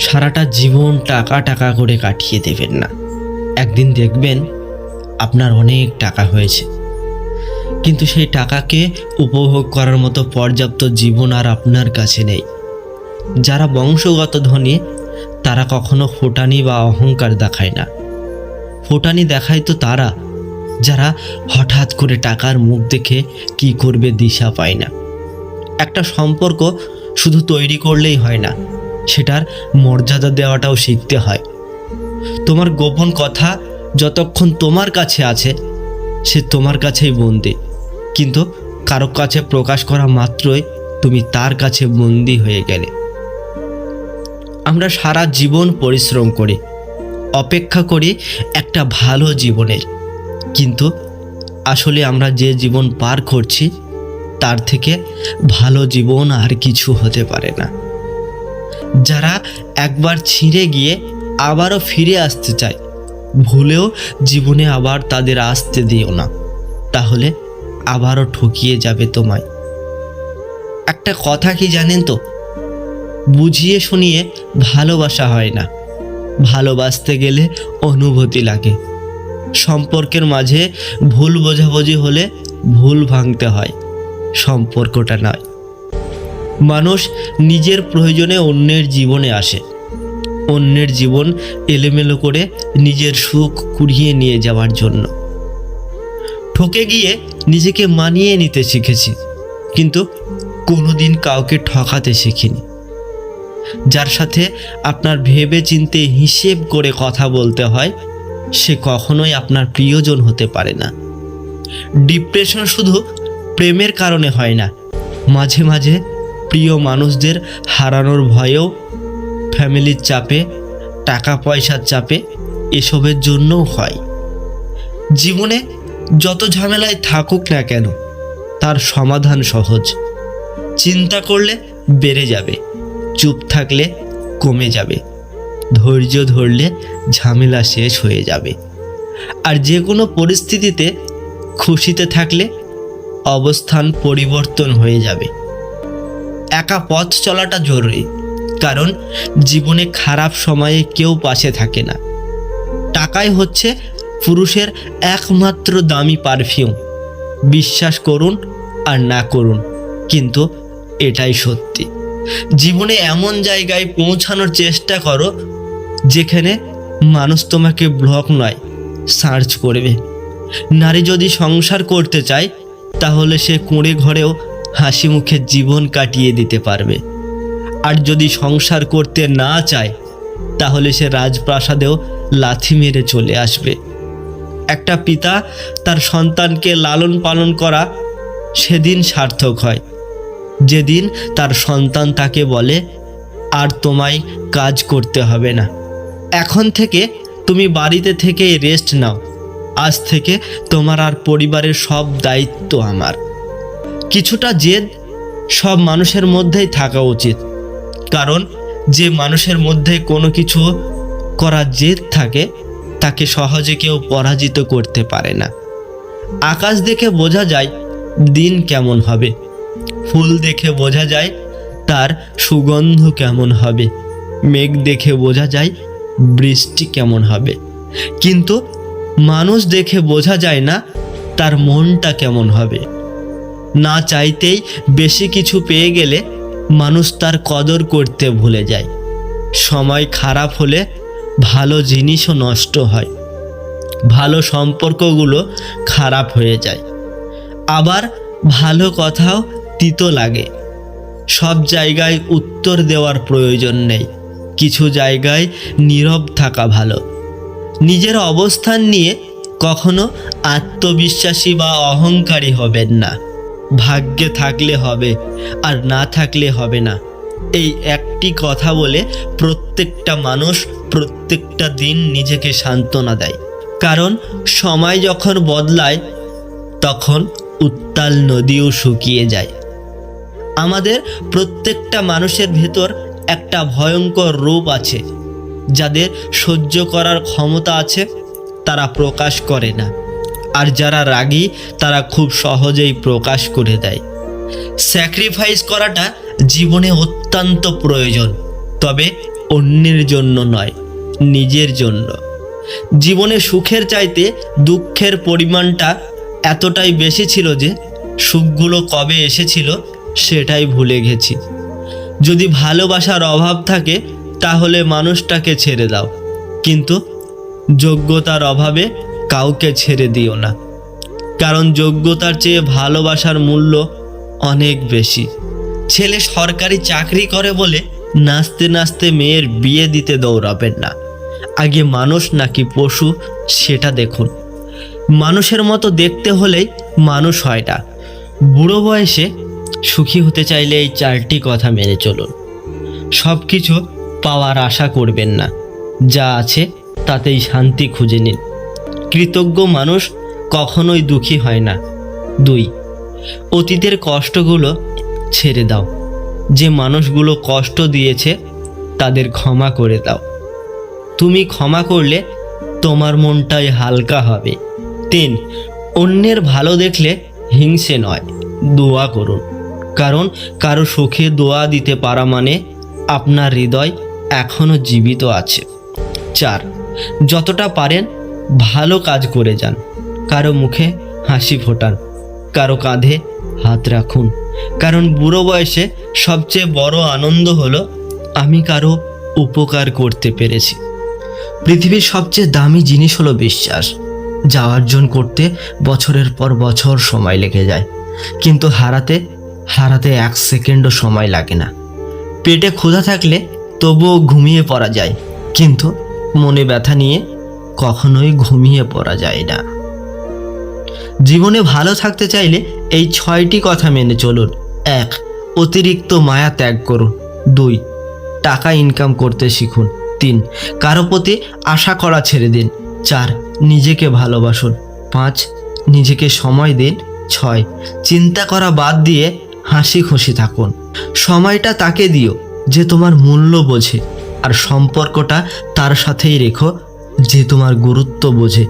সারাটা জীবন টাকা টাকা করে কাটিয়ে দেবেন না। একদিন দেখবেন আপনার অনেক টাকা হয়েছে। কিন্তু সেই টাকাকে উপভোগ করার মতো পর্যাপ্ত জীবন আর আপনার কাছে নেই। যারা বংশগত ধনী, তারা কখনো ফোটানি বা অহংকার দেখায় না। ফোটানি দেখায় তো তারা, যারা হঠাৎ করে টাকার মুখ দেখে কি করবে দিশা পায় না। একটা সম্পর্ক শুধু তৈরি করলেই হয় না সেটার মর্যাদা দেওয়াটাও শিখতে হয়। তোমার গোপন কথা যতক্ষণ তোমার কাছে আছে, সে তোমার কাছেই বন্দি। কিন্তু কারও কাছে প্রকাশ করা মাত্রই তুমি তার কাছে বন্দি হয়ে গেলে। আমরা সারা জীবন পরিশ্রম করি, অপেক্ষা করি একটা ভালো জীবনের। কিন্তু আসলে আমরা যে জীবন পার করছি, তার থেকে ভালো জীবন আর কিছু হতে পারে না। যারা একবার ছিঁড়ে গিয়ে আবারও ফিরে আসতে চায়। ভুলেও জীবনে আবার তাদের আসতে দিও না। তাহলে আবারও ঠকিয়ে যাবে তোমায়। একটা কথা কি জানেন তো? বুঝিয়ে শুনিয়ে ভালোবাসা হয় না। ভালোবাসতে গেলে অনুভূতি লাগে। সম্পর্কের মাঝে ভুল বোঝাবুঝি হলে ভুল ভাঙতে হয়। সম্পর্কটা নয়। মানুষ নিজের প্রয়োজনে অন্যের জীবনে আসে। অন্যের জীবন এলোমেলো করে নিজের সুখ কুড়িয়ে নিয়ে যাওয়ার জন্য। ঠকে গিয়ে নিজেকে মানিয়ে নিতে শিখেছি, কিন্তু কোনোদিন কাউকে ঠকাতে শিখিনি। যার সাথে আপনার ভেবে চিনতে হিসেব করে কথা বলতে হয়, সে কখনোই আপনার প্রিয়জন হতে পারে না। ডিপ্রেশন শুধু প্রেমের কারণে হয় না, মাঝে মাঝে প্রিয় মানুষদের হারানোর ভয়েও, ফ্যামিলির চাপে টাকা পয়সার চাপে এসবের জন্যও হয়। জীবনে যত ঝামেলায় থাকুক না কেন, তার সমাধান সহজ। চিন্তা করলে বেড়ে যাবে, চুপ থাকলে কমে যাবে, ধৈর্য ধরলে ঝামেলা শেষ হয়ে যাবে। আর যে কোনো পরিস্থিতিতে খুশিতে থাকলে অবস্থান পরিবর্তন হয়ে যাবে। একা পথ চলাটা জরুরি, কারণ জীবনে খারাপ সময়ে কেউ পাশে থাকে না। টাকাই হচ্ছে পুরুষের একমাত্র দামি পারফিউম বিশ্বাস করুন আর না করুন, কিন্তু এটাই সত্যি। জীবনে এমন জায়গায় পৌঁছানোর চেষ্টা করো, যেখানে মানুষ তোমাকে ব্লক নয় সার্চ করবে। নারী যদি সংসার করতে চায়, তাহলে সে কুঁড়ে ঘরেও হাসি মুখে জীবন কাটিয়ে দিতে পারবে। আর যদি সংসার করতে না চায়, তাহলে সে রাজপ্রাসাদেও লাথি মেরে চলে আসবে। একটা পিতা তার সন্তানকে লালন পালন করা সেদিন সার্থক হয়। যেদিন তার সন্তান তাকে বলে, আর তোমায় কাজ করতে হবে না। এখন থেকে তুমি বাড়িতে থেকে রেস্ট নাও। আজ থেকে তোমার আর পরিবারের সব দায়িত্ব আমার। কিছুটা জেদ সব মানুষের মধ্যেই থাকা উচিত। কারণ যে মানুষের মধ্যে কোনো কিছু করার জেদ থাকে, তাকে সহজে কেউ পরাজিত করতে পারে না। আকাশ দেখে বোঝা যায় দিন কেমন হবে। ফুল দেখে বোঝা যায় তার সুগন্ধ কেমন হবে। মেঘ দেখে বোঝা যায় বৃষ্টি কেমন হবে। কিন্তু মানুষ দেখে বোঝা যায় না তার মনটা কেমন হবে। না চাইতেই বেশি কিছু পেয়ে গেলে মানুষ তার কদর করতে ভুলে যায়। সময় খারাপ হলে ভালো জিনিসও নষ্ট হয়। ভালো সম্পর্কগুলো খারাপ হয়ে যায়। আবার ভালো কথাও তিতো লাগে। সব জায়গায় উত্তর দেওয়ার প্রয়োজন নেই। কিছু জায়গায় নীরব থাকা ভালো। নিজের অবস্থান নিয়ে কখনো আত্মবিশ্বাসী বা অহংকারী হবেন না। ভাগ্যে থাকলে হবে আর না থাকলে হবে না। এই একটি কথা বলে প্রত্যেকটা মানুষ প্রত্যেকটা দিন নিজেকে সান্ত্বনা দেয়। কারণ সময় যখন বদলায়, তখন উত্তাল নদীও শুকিয়ে যায়। আমাদের প্রত্যেকটা মানুষের ভেতর একটা ভয়ঙ্কর রূপ আছে, যাদের সহ্য করার ক্ষমতা আছে, তারা প্রকাশ করে না। আর যারা রাগী, তারা খুব সহজেই প্রকাশ করে দেয়। স্যাক্রিফাইস করাটা জীবনে অত্যন্ত প্রয়োজন, তবে অন্যের জন্য নয়, নিজের জন্য। জীবনে সুখের চাইতে দুঃখের পরিমাণটা এতটাই বেশি ছিল যে, সুখগুলো কবে এসেছিল সেটাই ভুলে গেছি। যদি ভালোবাসার অভাব থাকে, তাহলে মানুষটাকে ছেড়ে দাও, কিন্তু যোগ্যতার অভাবে কাউকে ছেড়ে দিও না। কারণ যোগ্যতার চেয়ে ভালোবাসার মূল্য অনেক বেশি। ছেলে সরকারি চাকরি করে বলে নাচতে নাচতে মেয়ের বিয়ে দিতে দৌড়াবেন না। আগে মানুষ নাকি পশু, সেটা দেখুন। মানুষের মতো দেখতে হলেই মানুষ হয় না। বুড়ো বয়সে সুখী হতে চাইলে এই চারটি কথা মেনে চলুন। সব কিছু পাওয়ার আশা করবেন না। যা আছে তাতেই শান্তি খুঁজে নিন। কৃতজ্ঞ মানুষ কখনোই দুঃখী হয় না। দুই, অতীতের কষ্টগুলো ছেড়ে দাও। যে মানুষগুলো কষ্ট দিয়েছে, তাদের ক্ষমা করে দাও। তুমি ক্ষমা করলে তোমার মনটাই হালকা হবে। তিন, অন্যের ভালো দেখলে হিংসে নয়, দোয়া করুন। কারণ কারও সুখে দোয়া দিতে পারা মানে আপনার হৃদয় এখনও জীবিত আছে। চার, যতটা পারেন ভালো কাজ করে যান। কারও মুখে হাসি ফোটান, কারও কাঁধে হাত রাখুন। কারণ বুড়ো বয়সে সবচেয়ে বড় আনন্দ হলো, আমি কারও উপকার করতে পেরেছি। পৃথিবীর সবচেয়ে দামি জিনিস হলো বিশ্বাস। যা অর্জন করতে বছরের পর বছর সময় লেগে যায়। কিন্তু হারাতে হারাতে এক সেকেন্ডও সময় লাগে না। পেটে ক্ষুধা থাকলে তবুও ঘুমিয়ে পড়া যায়। কিন্তু মনে ব্যথা নিয়ে কখনোই ঘুমিয়ে পড়া যায় না। জীবনে ভালো থাকতে চাইলে এই ছয়টি কথা মেনে চলুন। এক, অতিরিক্ত মায়া ত্যাগ করুন। দুই, টাকা ইনকাম করতে শিখুন। তিন, কারও প্রতি আশা করা ছেড়ে দিন। চার, নিজেকে ভালোবাসুন। পাঁচ, নিজেকে সময় দিন। ছয়, চিন্তা করা বাদ দিয়ে হাসি খুশি থাকুন। সময়টা তাকে দিও যে তোমার মূল্য বোঝে। আর সম্পর্কটা তার সাথেই রেখো যে তোমার গুরুত্ব বোঝে।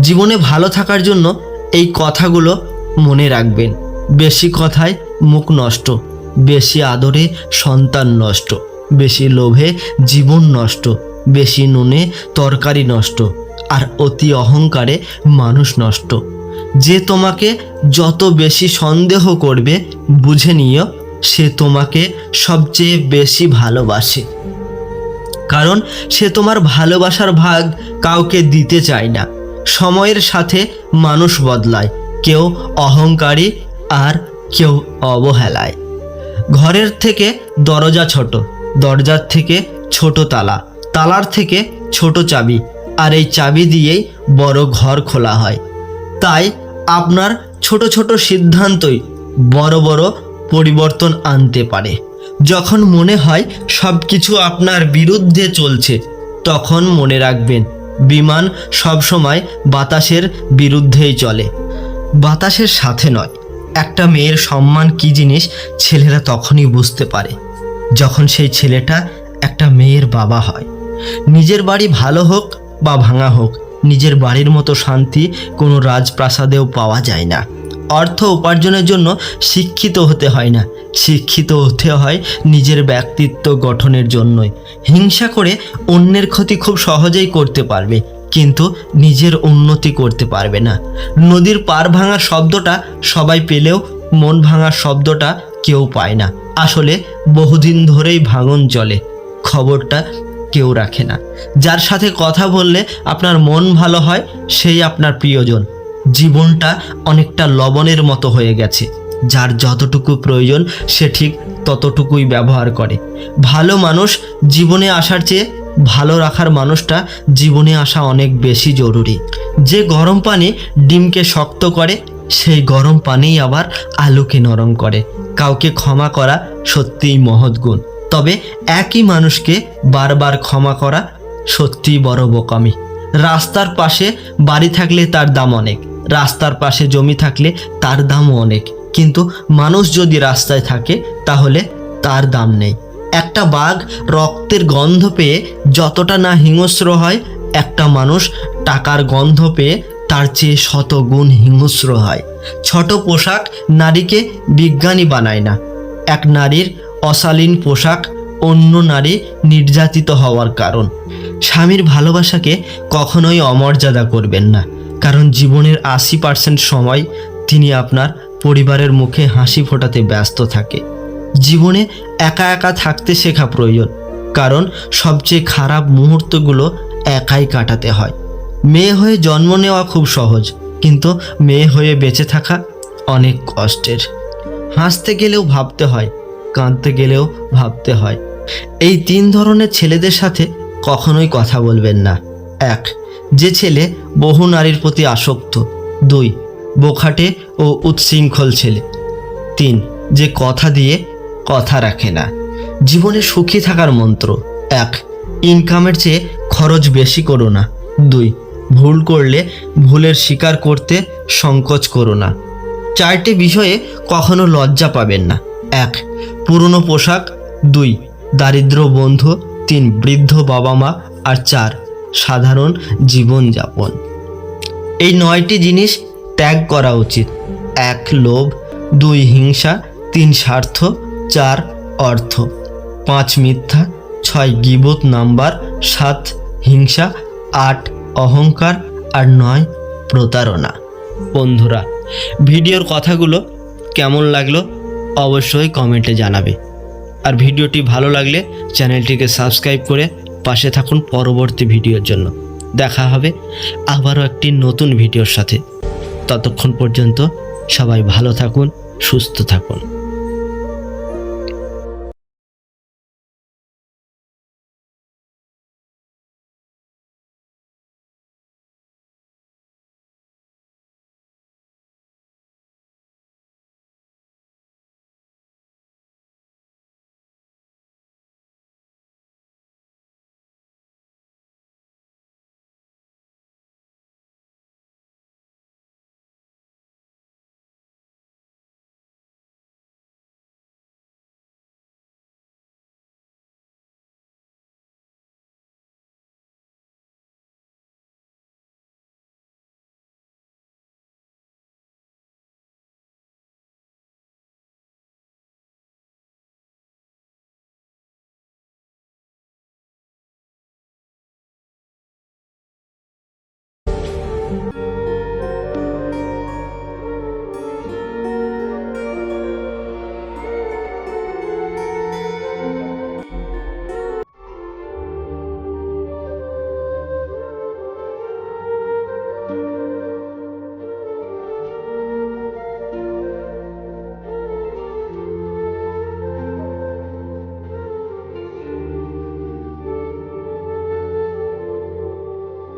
জীবনে ভালো থাকার জন্য এই কথাগুলো মনে রাখবেন। বেশি কথায় মুখ নষ্ট, বেশি আদরে সন্তান নষ্ট, বেশি লোভে জীবন নষ্ট, বেশি নুনে তরকারি নষ্ট, আর অতি অহংকারে মানুষ নষ্ট। যে তোমাকে যত বেশি সন্দেহ করবে, বুঝে নিও, সে তোমাকে সবচেয়ে বেশি ভালোবাসে। কারণ সে তোমার ভালোবাসার ভাগ কাউকে দিতে চায় না। সময়ের সাথে মানুষ বদলায়, কেউ অহংকারী আর কেউ অবহেলায়। ঘরের থেকে দরজা ছোট, দরজার থেকে ছোট তালা, তালার থেকে ছোট চাবি, আর এই চাবি দিয়েই বড় ঘর খোলা হয়। তাই আপনার ছোট ছোট সিদ্ধান্তই বড় বড় পরিবর্তন আনতে পারে। যখন মনে হয় সব কিছু আপনার বিরুদ্ধে চলছে, তখন মনে রাখবেন, বিমান সবসময় বাতাসের বিরুদ্ধেই চলে। বাতাসের সাথে নয়, একটা মেয়ের সম্মান কি জিনিস ছেলেরা তখনই বুঝতে পারে, যখন সেই ছেলেটা একটা মেয়ের বাবা হয়। নিজের বাড়ি ভালো হোক বা ভাঙা হোক, নিজের বাড়ির মতো শান্তি কোনো রাজপ্রাসাদেও পাওয়া যায় না। অর্থ উপার্জনের জন্য শিক্ষিত হতে হয় না। শিক্ষিত হতে হয় নিজের ব্যক্তিত্ব গঠনের জন্যই। হিংসা করে অন্যের ক্ষতি খুব সহজেই করতে পারবে, কিন্তু নিজের উন্নতি করতে পারবে না। নদীর পার ভাঙার শব্দটা সবাই পেলেও মন ভাঙার শব্দটা কেউ পায় না। আসলে বহুদিন ধরেই ভাঙন চলে খবরটা কেউ রাখে না। যার সাথে কথা বললে আপনার মন ভালো হয়, সেই আপনার প্রিয়জন। জীবনটা অনেকটা লবণের মতো হয়ে গেছে। যার যতটুকু প্রয়োজন, সে ঠিক ততটুকুই ব্যবহার করে। ভালো মানুষ জীবনে আসার চেয়ে ভালো রাখার মানুষটা জীবনে আসা অনেক বেশি জরুরি। যে গরম পানি ডিমকে শক্ত করে, সেই গরম পানিই আবার আলুকে নরম করে। কাউকে ক্ষমা করা সত্যিই মহৎ গুণ। তবে একই মানুষকে বারবার ক্ষমা করা সত্যিই বড় বোকামি। রাস্তার পাশে বাড়ি থাকলে তার দাম অনেক। রাস্তার পাশে জমি থাকলে তার দামও অনেক। কিন্তু মানুষ যদি রাস্তায় থাকে, তাহলে তার দাম নেই। একটা বাঘ রক্তের গন্ধ পেয়ে যতটা না হিংস্র হয়, একটা মানুষ টাকার গন্ধ পেয়ে তার চেয়ে শত গুণ হিংস্র হয়। ছোট পোশাক নারীকে বিজ্ঞানী বানায় না। এক নারীর অশালীন পোশাক অন্য নারী নির্যাতিত হওয়ার কারণ। স্বামীর ভালোবাসাকে কখনোই অমর্যাদা করবেন না। কারণ জীবনের আশি পার্সেন্ট সময় তিনি আপনার পরিবারের মুখে হাসি ফোটাতে ব্যস্ত থাকে। জীবনে একা একা থাকতে শেখা প্রয়োজন, কারণ সবচেয়ে খারাপ মুহূর্তগুলো একাই কাটাতে হয়। মেয়ে হয়ে জন্ম নেওয়া খুব সহজ, কিন্তু মেয়ে হয়ে বেঁচে থাকা অনেক কষ্টের। হাসতে গেলেও ভাবতে হয়, কাঁদতে গেলেও ভাবতে হয়। এই তিন ধরনের ছেলেদের সাথে কখনোই কথা বলবেন না। এক যে ছেলে বহু নারীর প্রতি আসক্ত। দুই, বোখাটে ও উচ্ছৃঙ্খল ছেলে। তিন, যে কথা দিয়ে কথা রাখে না। জীবনে সুখী থাকার মন্ত্র। এক ইনকামের চেয়ে খরচ বেশি করো না। দুই, ভুল করলে ভুলের স্বীকার করতে সংকোচ করো না। চারটি বিষয়ে কখনো লজ্জা পাবেন না। এক, পুরনো পোশাক। দুই, দারিদ্র বন্ধু। তিন, বৃদ্ধ বাবা মা আর চার সাধারণ জীবনযাপন। এই নয়টি জিনিস ত্যাগ করা উচিত। এক, লোভ। দুই, হিংসা। তিন, স্বার্থ। চার, অর্থ। পাঁচ, মিথ্যা। ছয়, গিবত নাম্বার। সাত, হিংসা। আট, অহংকার। আর নয়, প্রতারণা। বন্ধুরা, ভিডিওর কথাগুলো কেমন লাগল অবশ্যই কমেন্টে জানাবে। আর ভিডিওটি ভালো লাগলে চ্যানেলটিকে সাবস্ক্রাইব করে পাশে থাকুন পরবর্তী ভিডিওর জন্য। দেখা হবে আবারও একটি নতুন ভিডিওর সাথে। ততক্ষণ পর্যন্ত সবাই ভালো থাকুন, সুস্থ থাকুন।